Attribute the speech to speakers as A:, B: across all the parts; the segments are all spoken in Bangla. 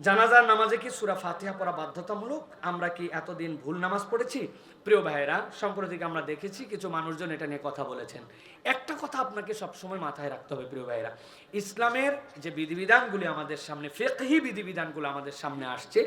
A: জানাজার নামাজে কি সুরা ফাতিহা পড়া বাধ্যতামূলক? আমরা কি এতদিন ভুল নামাজ পড়েছি? প্রিয় ভাইয়েরা সম্প্রতি আমরা দেখেছি কিছু মানুষজন এটা নিয়ে কথা বলেছেন। একটা কথা আপনাকে সবসময় মাথায় রাখতে হবে, প্রিয় ভাইয়েরা। ইসলামের যে বিধিবিধানগুলি আমাদের সামনে, ফেকহি বিধিবিধানগুলো আমাদের সামনে আসছে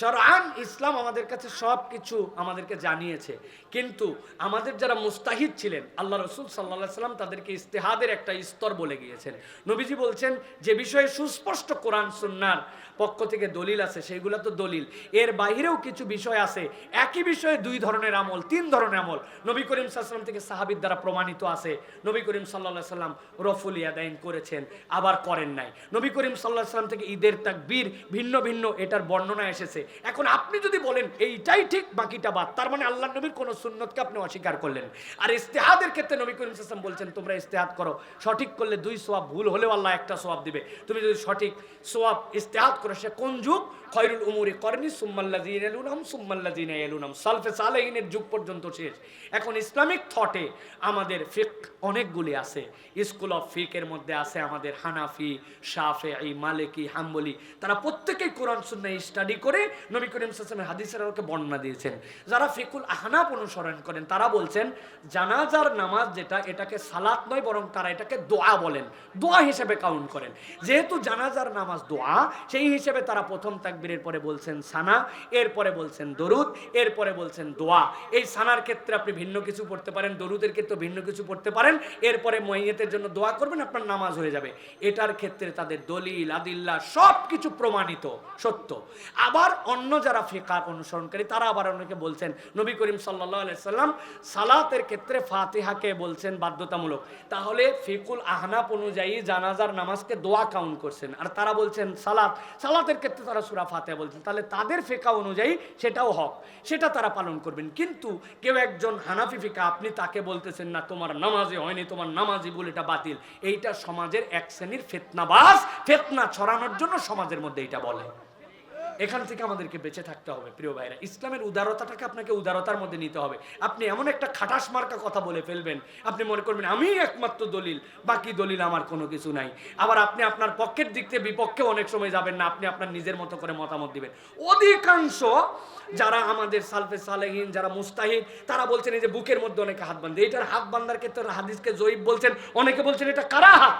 A: সরান ইসলাম আমাদের কাছে সব কিছু আমাদেরকে জানিয়েছে। কিন্তু আমাদের যারা মুস্তাহিদ ছিলেন, আল্লাহ রসুল সাল্লাহ সাল্লাম তাদেরকে ইস্তেহাদের একটা স্তর বলে গিয়েছেন। নবীজি বলছেন, যে বিষয়ে সুস্পষ্ট কোরআন, সুন্নার পক্ষ থেকে দলিল আছে সেইগুলো তো দলিল। এর বাইরেও কিছু বিষয় আছে। একই বিষয়ে দুই ধরনের আমল, তিন ধরনের আমল। নবী করিম সাল্লাম থেকে সাহাবির দ্বারা প্রমাণিত আছে, নবী করিম সাল্লাহ সাল্লাম রফুল ইয়াদাইন করেছেন, আবার করেন নাই। নবী করিম সাল্লাহ সাল্লাম থেকে ঈদের তাকবীর ভিন্ন ভিন্ন, এটার বর্ণনা এসেছে। এখন আপনি যদি বলেন, এইটাই ঠিক, বাকিটা বাদ, তার মানে আল্লাহ নবীর কোনো সুন্নতকে আপনি অস্বীকার করলেন। আর ইস্তেহাদের ক্ষেত্রে নবী করিম সাল্লাম বলছেন, তোমরা ইস্তেহাদ করো। সঠিক করলে দুই সোয়াব ভুল হলেও আল্লাহ একটা সোয়াব দিবে। তুমি যদি সঠিক সোয়াব ইস্তেহাদ করো, সে কোন যুগ খয়রুল উমুরি করেনি সুম্মাল্লাদিন এলুনাম সুম্মাল্লাদিন এলুনাম সালফে সালেহিনের যুগ পর্যন্ত শেষ। এখন ইসলামিক থটে আমাদের ফিক অনেকগুলি আছে। স্কুল অফ ফিকের মধ্যে আছে আমাদের হানাফি শাফে এই মালিকি, হাম্বলি। তারা প্রত্যেকেই কোরআন সুন্না স্টাডি করে নবী করিম সাসলামের হাদিসের আলোকে বর্ণনা দিয়েছেন। যারা ফিকুল আহনাপ অনুসরণ করেন, তারা বলছেন, জানাজার নামাজ যেটা, এটাকে সালাত নয়, বরং তারা এটাকে দোয়া বলেন। দোয়া হিসেবে কাউন্ট করেন। যেহেতু জানাজার নামাজ দোয়া, সেই হিসেবে তারা প্রথম তাকবীরের পরে বলছেন সানা এরপরে বলছেন দরুদ এরপরে বলছেন দোয়া। এই সানার ক্ষেত্রে আপনি ভিন্ন কিছু পড়তে পারেন, দরুদের ক্ষেত্রে ভিন্ন কিছু পড়তে পারেন এরপরে মহিয়তের জন্য দোয়া করবেন, আপনার নামাজ হয়ে যাবে। এটার ক্ষেত্রে তাদের দলিল, আদিল্লা সব কিছু প্রমাণিত, সত্য। আবার অন্য যারা ফিকার অনুসরণকারী, তারা আবার অনেকে বলছেন, নবী করিম সাল্লাহ সাল্লাম সালাতের ক্ষেত্রে ফাতিহাকে বলছেন বাধ্যতামূলক। তাহলে ফিকুল আহনাপ অনুযায়ী জানাজার নামাজকে দোয়া কাউন্ট করছেন। আর তারা বলছেন সালাত, সালাতের ক্ষেত্রে তারা সুরা ফাতেহা বলছেন, তাহলে তাদের ফেকা অনুযায়ী সেটাও হক, সেটা তারা পালন করবেন। কিন্তু কেউ একজন হানাফি ফিকা, আপনি তাকে বলতেছেন না, তোমার নামাজে হয়নি, তোমার নামাজি বলে এটা বাতিল। এইটা সমাজের এক শ্রেণির ফেতনাবাস ফেতনা ছড়ানোর জন্য সমাজের মধ্যে এটা বলে। এখান থেকে আমাদেরকে বেঁচে থাকতে হবে, প্রিয় ভাইরা। ইসলামের উদারতাটাকে আপনাকে উদারতার মধ্যে নিতে হবে। আপনি এমন একটা খাটাস মার্কা কথা বলে ফেলবেন, আপনি মনে করবেন, আমি একমাত্র দলিল, বাকি দলিল আমার কোনো কিছু নাই। আবার আপনি আপনার পক্ষের দিক থেকে বিপক্ষে অনেক সময় যাবেন না, আপনি আপনার নিজের মতো করে মতামত দিবেন। অধিকাংশ যারা আমাদের সালফে সালেহীন, যারা মুস্তাহিদ, তারা বলছেন, এই যে বুকের মধ্যে অনেকে হাত বান্ধে এটার হাত বান্ধার ক্ষেত্রে হাদিসকে জয়ীব বলছেন, অনেকে বলছেন, এটা কারা হাত?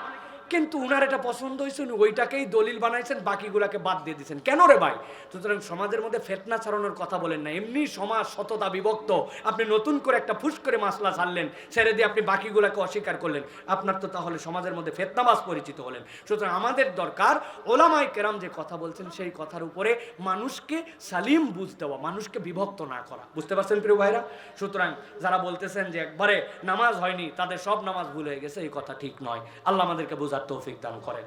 A: কিন্তু উনার এটা পছন্দ হয়েছে, উনি ওইটাকেই দলিল বানাইছেন, বাকিগুলাকে বাদ দিয়ে দিয়েছেন কেন রে ভাই? সুতরাং সমাজের মধ্যে ফেতনা ছড়ানোর কথা বলেন না। এমনি সমাজ সততা বিভক্ত। আপনি নতুন করে একটা ফুস করে মাসলা ছাড়লেন, ছেড়ে দিয়ে আপনি বাকিগুলাকে অস্বীকার করলেন। আপনার তো তাহলে সমাজের মধ্যে ফেতনাবাজ পরিচিত হলেন। সুতরাং আমাদের দরকার ওলামাই কেরাম যে কথা বলছেন, সেই কথার উপরে মানুষকে সালিম বুঝ দেওয়া, মানুষকে বিভক্ত না করা। বুঝতে পারছেন প্রিয় ভাইরা? সুতরাং যারা বলতেছেন যে একবারে নামাজ হয়নি, তাদের সব নামাজ ভুল হয়ে গেছে, এই কথা ঠিক নয়। আল্লাহ আমাদেরকে বোঝার তৌফিক দান করেন।